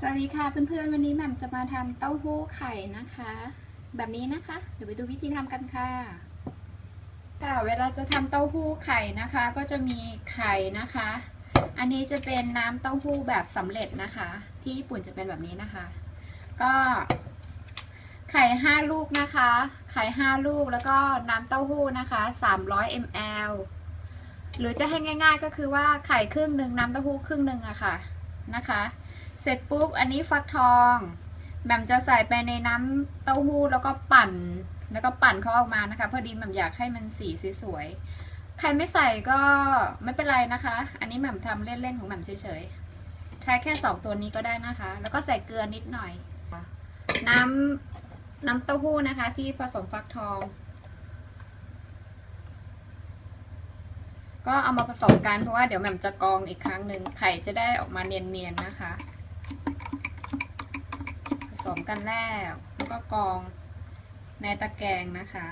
สวัสดีค่ะเพื่อนๆวันนี้แหม่มจะมาทำเต้าหู้ไข่นะคะ แบบนี้นะคะ เดี๋ยวไปดูวิธีทำกันค่ะค่ะเวลาจะทำเต้าหู้ไข่นะคะ ก็จะมีไข่นะคะ อันนี้จะเป็นน้ำเต้าหู้แบบสำเร็จนะคะ ที่ญี่ปุ่นจะเป็นแบบนี้นะคะ ก็ไข่ห้าลูกนะคะ ไข่ห้าลูกแล้วก็น้ำเต้าหู้นะคะ300 ml หรือจะให้ง่าย ๆ ก็คือว่าไข่ครึ่งหนึ่งน้ำเต้าหู้ครึ่งหนึ่งอะค่ะนะคะ สร็จปุ๊บอันนี้ฟักทองแหม่มจะใส่ไปในน้ำเต้าหู้แล้วก็ปั่น แล้วก็ปั่นเขาออกมานะคะ พอดีแหม่มอยากให้มันสีสวยๆใครไม่ใส่ก็ไม่เป็นไรนะคะ อันนี้แหม่มทำเล่นๆของแหม่มเฉยๆใช้แค่สองตัวนี้ก็ได้นะคะ แล้วก็ใส่เกลือนิดหน่อย น้ำน้ำเต้าหู้นะคะ ที่ผสมฟักทอง ก็เอามาผสมกันเพราะว่าเดี๋ยวแหม่มจะกรองอีกครั้งหนึ่งไข่จะได้ออกมาเนียนๆนะคะ สมกันแล้ว แล้วก็กองในตะแกรงนะคะ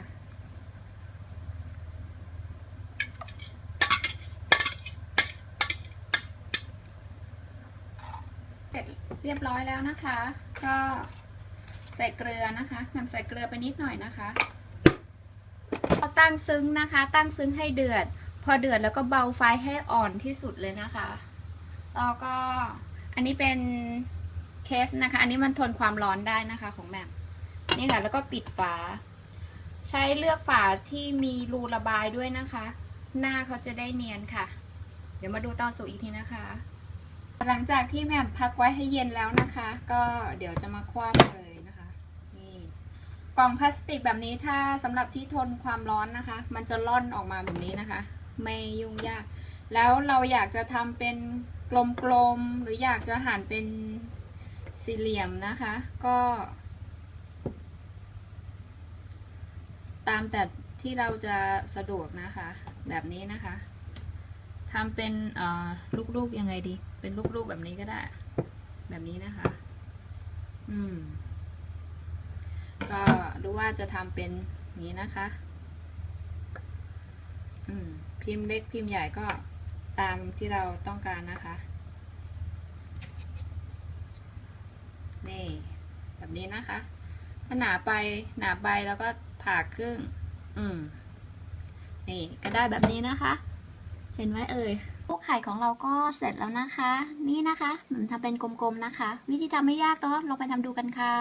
เสร็จเรียบร้อยแล้วนะคะ ก็ใส่เกลือนะคะนำใส่เกลือไปนิดหน่อยนะคะก็ตั้งซึ้งนะคะ ตั้งซึ้งให้เดือด พอเดือดแล้วก็เบาไฟให้อ่อนที่สุดเลยนะคะแล้วก็อันนี้เป็น เคสนะคะ อันนี้มันทนความร้อนได้นะคะของแม่นี่ค่ะ แล้วก็ปิดฝา ใช้เลือกฝาที่มีรูระบายด้วยนะคะ หน้าเขาจะได้เนียนค่ะ เดี๋ยวมาดูตอนสุกอีกทีนะคะ หลังจากที่แม่พักไว้ให้เย็นแล้วนะคะ ก็เดี๋ยวจะมาคว้าเลยนะคะนี่กล่องพลาสติกแบบนี้ถ้าสำหรับที่ทนความร้อนนะคะ มันจะล่อนออกมาแบบนี้นะคะ ไม่ยุ่งยาก แล้วเราอยากจะทำเป็นกลมๆหรืออยากจะหั่นเป็น สี่เหลี่ยมนะคะ ก็ ตามแต่ที่เราจะสะดวกนะคะ แบบนี้นะคะทำเป็นลูกๆยังไงดี เป็นลูกๆแบบนี้ก็ได้ แบบนี้นะคะ อืม ก็รู้ว่าจะทำเป็นนี้นะคะ อืม พิมพ์เล็กพิมพ์ใหญ่ก็ตามที่เราต้องการนะคะ นี่แบบนี้นะคะ ถ้าหนาไปหนาไปแล้วก็ผ่าครึ่ง อืม นี่ก็ได้แบบนี้นะคะ เห็นไหมเอ่ยพวกไข่ของเราก็เสร็จแล้วนะคะ นี่นะคะมันทำเป็นกลมๆนะคะ วิธีทำไม่ยากเนาะลองไปทำดูกันค่ะ